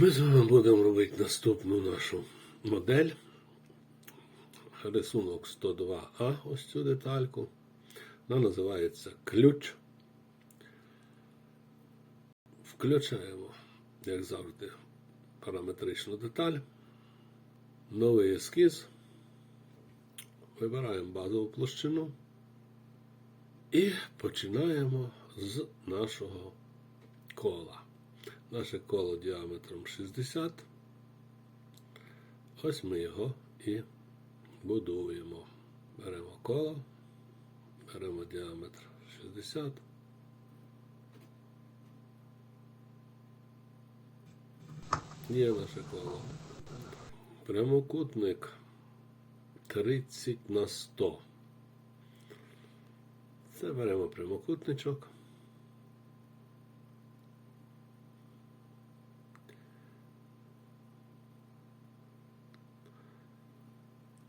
Ми з вами будемо робити наступну нашу модель. Рисунок 102А, ось цю детальку. Вона називається ключ. Включаємо, як завжди, параметричну деталь. Новий ескіз. Вибираємо базову площину. І починаємо з нашого кола. Наше коло діаметром 60. Ось ми його і будуємо. Беремо коло, беремо діаметр 60. Є наше коло. Прямокутник 30 на 100. Це беремо прямокутничок.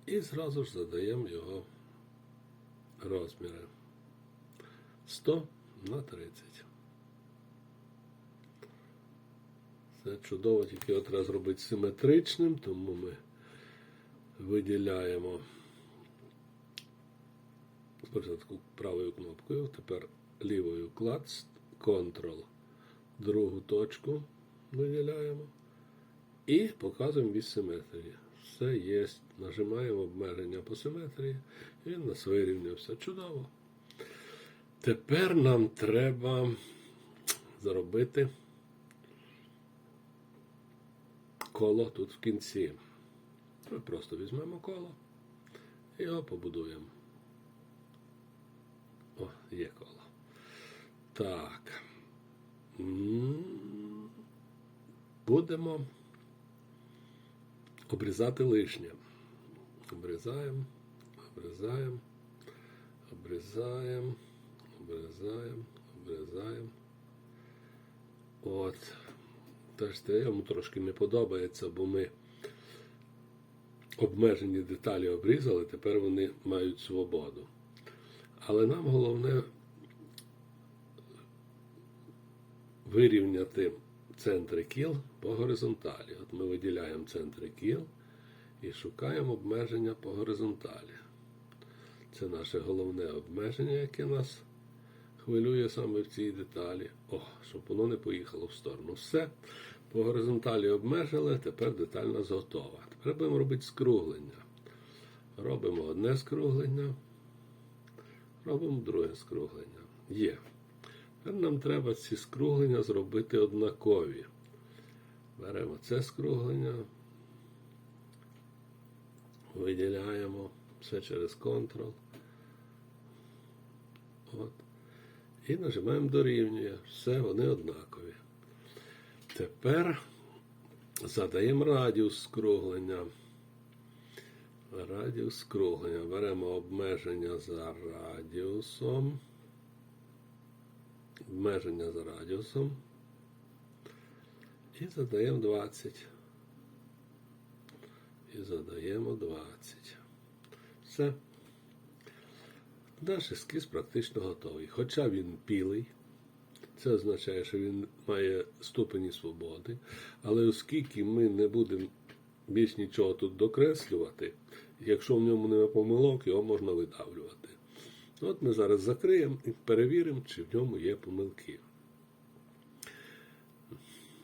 І зразу ж задаємо його розміри 100 на 30. Це чудово, тільки його треба зробити симетричним, тому ми виділяємо спочатку правою кнопкою, тепер лівою клац, Ctrl, другу точку виділяємо і показуємо від симетрії. Все є. Нажимаємо обмеження по симетрії, і він нас вирівнявся. Чудово. Тепер нам треба зробити коло тут в кінці. Ми просто візьмемо коло і його побудуємо. О, є коло. Так. Будемо обрізати лишнє. Обрізаємо, обрізаємо, обрізаємо, обрізаємо, обрізаємо. От. Теж це йому трошки не подобається, бо ми обмежені деталі обрізали, тепер вони мають свободу. Але нам головне вирівняти центри кіл по горизонталі. От ми виділяємо центри кіл і шукаємо обмеження по горизонталі. Це наше головне обмеження, яке нас хвилює саме в цій деталі. О, щоб воно не поїхало в сторону. Все. По горизонталі обмежили, тепер деталь у нас готова. Тепер будемо робити скруглення. Робимо одне скруглення, робимо друге скруглення. Є. Тепер нам треба ці скруглення зробити однакові. Беремо це скруглення, виділяємо все через Ctrl. От. І нажимаємо дорівнює. Все, вони однакові. Тепер задаємо радіус скруглення. Радіус скруглення. Беремо обмеження за радіусом. Обмеження за радіусом. І задаємо 20. І задаємо 20. Все. Наш ескіз практично готовий. Хоча він білий, це означає, що він має ступені свободи. Але оскільки ми не будемо більш нічого тут докреслювати, якщо в ньому немає помилок, його можна видавлювати. От ми зараз закриємо і перевіримо, чи в ньому є помилки.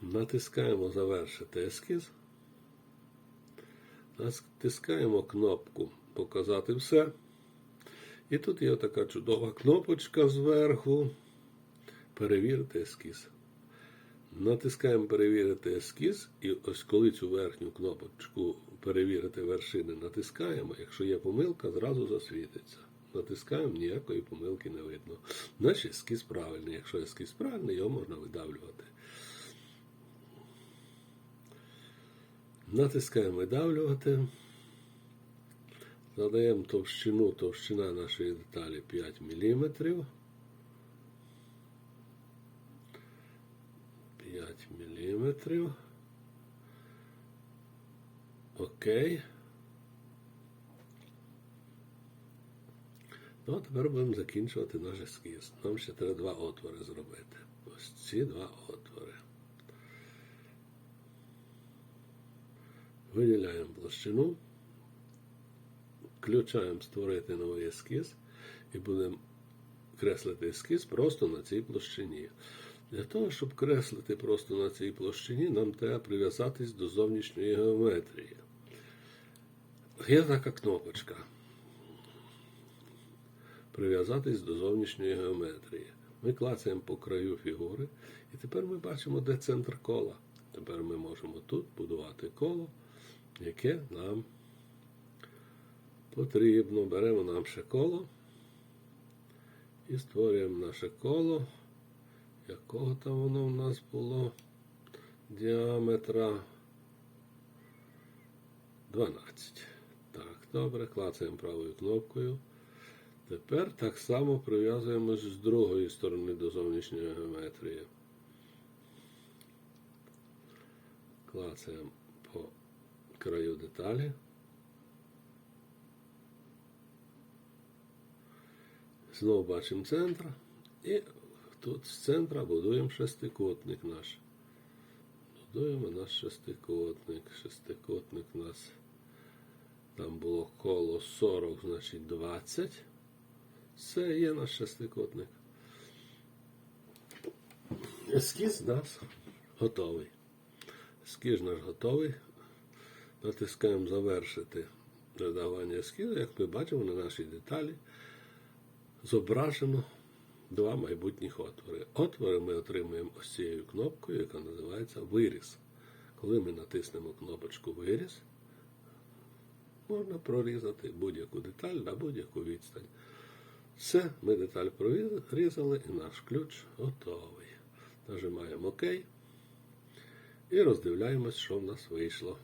Натискаємо Завершити ескіз. Натискаємо кнопку Показати все. І тут є така чудова кнопочка зверху. Перевірити ескіз. Натискаємо перевірити ескіз, і ось коли цю верхню кнопочку перевірити вершини натискаємо, якщо є помилка, зразу засвітиться. Натискаємо, ніякої помилки не видно. Наш ескіз правильний. Якщо ескіз правильний, його можна видавлювати. Натискаємо видавлювати. Задаємо товщину, товщина нашої деталі 5 мм. 5 мм. Окей. Ну, а тепер будемо закінчувати наш ескіз. Нам ще треба два отвори зробити. Ось ці два отвори. Виділяємо площину, включаємо створити новий ескіз і будемо креслити ескіз просто на цій площині. Для того, щоб креслити просто на цій площині, нам треба прив'язатись до зовнішньої геометрії. Є така кнопочка. Прив'язатись до зовнішньої геометрії. Ми клацаємо по краю фігури, і тепер ми бачимо, де центр кола. Тепер ми можемо тут будувати коло, яке нам потрібно. Беремо нам ще коло і створюємо наше коло. Якого там воно в нас було? Діаметра 12. Так, добре, клацаємо правою кнопкою. Тепер так само прив'язуємось з другої сторони до зовнішньої геометрії. Клацаємо по краю деталі. Знову бачимо центр. І тут з центра будуємо шестикутник наш. Будуємо наш шестикутник. Шестикутник у нас там було коло 40, значить 20. Це є наш шестикутник. Ескіз наш готовий. Ескіз наш готовий. Натискаємо завершити додавання ескізу. Як ми бачимо на нашій деталі зображено два майбутніх отвори. Отвори ми отримуємо ось цією кнопкою, яка називається виріз. Коли ми натиснемо кнопочку виріз, можна прорізати будь-яку деталь на будь-яку відстань. Все, ми деталь прорізали і наш ключ готовий. Нажимаємо ОК і роздивляємось, що в нас вийшло.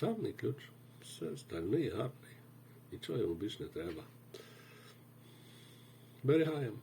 Гарний ключ. Все, стальний, гарний. Нічого йому більше не треба. Зберігаємо.